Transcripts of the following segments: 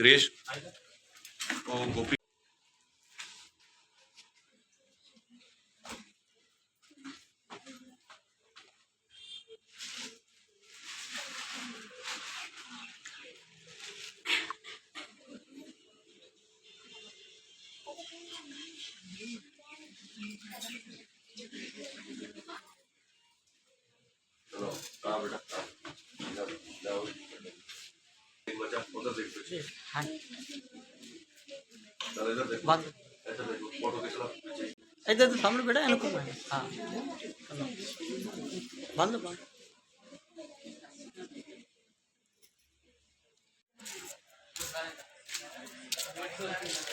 Serius? oh, Gopi. चलो कहा बेटा जाओ बच्चा फोटो देख लो हाँ चलो इधर देखो बंद इधर देखो फोटो देख लो इधर तो सामने बेटा इनको हाँ बंद बंद Thank you.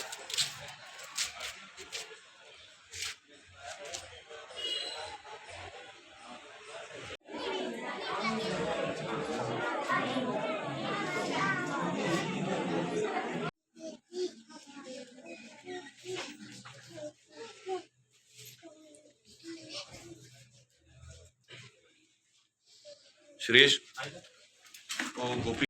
सुरेश और गोपी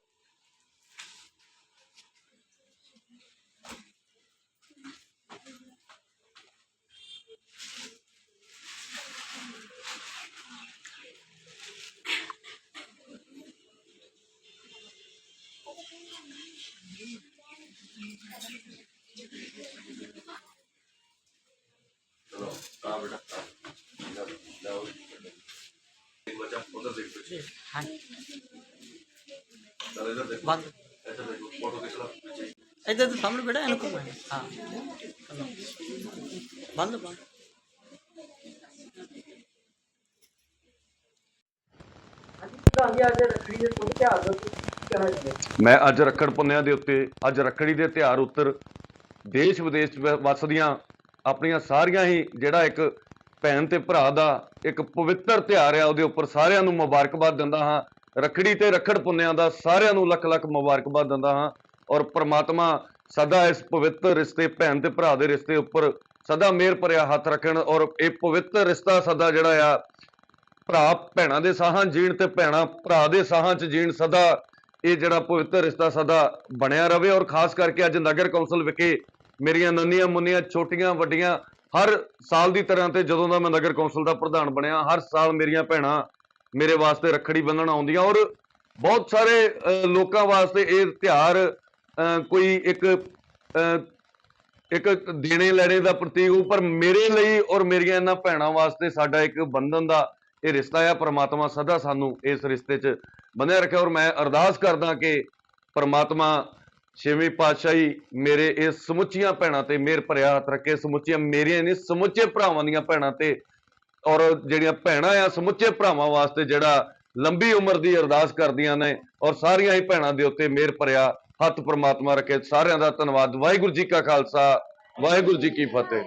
Thank you. ਇੱਧਰ ਤੋਂ ਸਾਹਮਣੇ ਬੇਟਾ ਇਹਨੂੰ ਘੁਮਾ ਹਾਂ ਬੰਦ ਬੰਦ ਮੈਂ ਅੱਜ ਰੱਖੜ ਪੁੰਨਿਆ ਦੇ ਉੱਤੇ ਅੱਜ ਰੱਖੜੀ ਦੇ ਤਿਹਾਰ ਉੱਤਰ ਦੇਸ਼ ਵਿਦੇਸ਼ ਵਸਦੀਆਂ ਆਪਣੀਆਂ ਸਾਰੀਆਂ ਹੀ ਜਿਹੜਾ ਇੱਕ ਭੈਣ ਤੇ ਭਰਾ ਦਾ ਇੱਕ ਪਵਿੱਤਰ ਤਿਉਹਾਰ ਆ, ਉਹਦੇ ਉੱਪਰ ਸਾਰਿਆਂ ਨੂੰ ਮੁਬਾਰਕਬਾਦ ਦਿੰਦਾ ਹਾਂ। ਰੱਖੜੀ ਤੇ ਰੱਖੜ ਪੁੰਨਿਆਂ ਦਾ ਸਾਰਿਆਂ ਨੂੰ ਲੱਖ ਲੱਖ ਮੁਬਾਰਕਬਾਦ ਦਿੰਦਾ ਹਾਂ। ਔਰ ਪ੍ਰਮਾਤਮਾ ਸਦਾ ਇਸ ਪਵਿੱਤਰ ਰਿਸ਼ਤੇ, ਭੈਣ ਤੇ ਭਰਾ ਦੇ ਰਿਸ਼ਤੇ ਉੱਪਰ ਸਦਾ ਮਿਹਰ ਭਰਿਆ ਹੱਥ ਰੱਖਣ ਔਰ ਇਹ ਪਵਿੱਤਰ ਰਿਸ਼ਤਾ ਸਦਾ ਜਿਹੜਾ ਆ, ਭਰਾ ਭੈਣਾਂ ਦੇ ਸਾਹਾਂ ਜੀਣ ਤੇ ਭੈਣਾਂ ਭਰਾ ਦੇ ਸਾਹਾਂ 'ਚ ਜੀਣ ਸਦਾ ਇਹ ਜਿਹੜਾ ਪਵਿੱਤਰ ਰਿਸ਼ਤਾ ਸਦਾ ਬਣਿਆ ਰਵੇ। ਔਰ ਖਾਸ ਕਰਕੇ ਅੱਜ ਨਗਰ ਕੌਂਸਲ ਵਿਖੇ ਮੇਰੀਆਂ ਨੰਨੀਆਂ ਮੁੰਨੀਆਂ, ਛੋਟੀਆਂ, ਵੱਡੀਆਂ ਹਰ ਸਾਲ ਦੀ ਤਰ੍ਹਾਂ ਤੇ ਜਦੋਂ ਦਾ ਮੈਂ ਨਗਰ ਕੌਂਸਲ ਦਾ ਪ੍ਰਧਾਨ ਬਣਿਆ, ਹਰ ਸਾਲ ਮੇਰੀਆਂ ਭੈਣਾਂ ਮੇਰੇ ਵਾਸਤੇ ਰੱਖੜੀ ਬੰਨਣ ਆਉਂਦੀਆਂ ਔਰ ਬਹੁਤ ਸਾਰੇ ਲੋਕਾਂ ਵਾਸਤੇ ਇਹ ਤਿਉਹਾਰ ਕੋਈ ਇੱਕ ਇੱਕ ਦੇਣੇ ਲੈਣੇ ਦਾ ਪ੍ਰਤੀਕ ਹੋ ਪਰ ਮੇਰੇ ਲਈ ਔਰ ਮੇਰੀਆਂ ਇਹਨਾਂ ਭੈਣਾਂ ਵਾਸਤੇ ਸਾਡਾ ਇੱਕ ਬੰਧਨ ਦਾ ਇਹ ਰਿਸ਼ਤਾ ਆ, ਪ੍ਰਮਾਤਮਾ ਸਦਾ ਸਾਨੂੰ ਇਸ ਰਿਸ਼ਤੇ 'ਚ ਬੰਨਿਆ ਰੱਖਿਆ ਔਰ ਮੈਂ ਅਰਦਾਸ ਕਰਦਾ ਕਿ ਪ੍ਰਮਾਤਮਾ ਛੇਵੀਂ ਪਾਤਸ਼ਾਹੀ ਮੇਰੇ ਇਹ ਸਮੁੱਚੀਆਂ ਭੈਣਾਂ ਤੇ ਮਿਹਰ ਭਰਿਆ ਹੱਥ ਰੱਖੇ, ਸਮੁੱਚੀਆਂ ਮੇਰੀਆਂ ਨਹੀਂ, ਸਮੁੱਚੇ ਭਰਾਵਾਂ ਦੀਆਂ ਭੈਣਾਂ ਤੇ ਔਰ ਜਿਹੜੀਆਂ ਭੈਣਾਂ ਆ, ਸਮੁੱਚੇ ਭਰਾਵਾਂ ਵਾਸਤੇ ਜਿਹੜਾ ਲੰਬੀ ਉਮਰ ਦੀ ਅਰਦਾਸ ਕਰਦੀਆਂ ਨੇ ਔਰ ਸਾਰੀਆਂ ਹੀ ਭੈਣਾਂ ਦੇ ਉੱਤੇ ਮਿਹਰ ਭਰਿਆ ਹੱਥ ਪ੍ਰਮਾਤਮਾ ਰੱਖੇ। ਸਾਰਿਆਂ ਦਾ ਧੰਨਵਾਦ। ਵਾਹਿਗੁਰੂ ਜੀ ਕਾ ਖਾਲਸਾ, ਵਾਹਿਗੁਰੂ ਜੀ ਕੀ ਫਤਿਹ।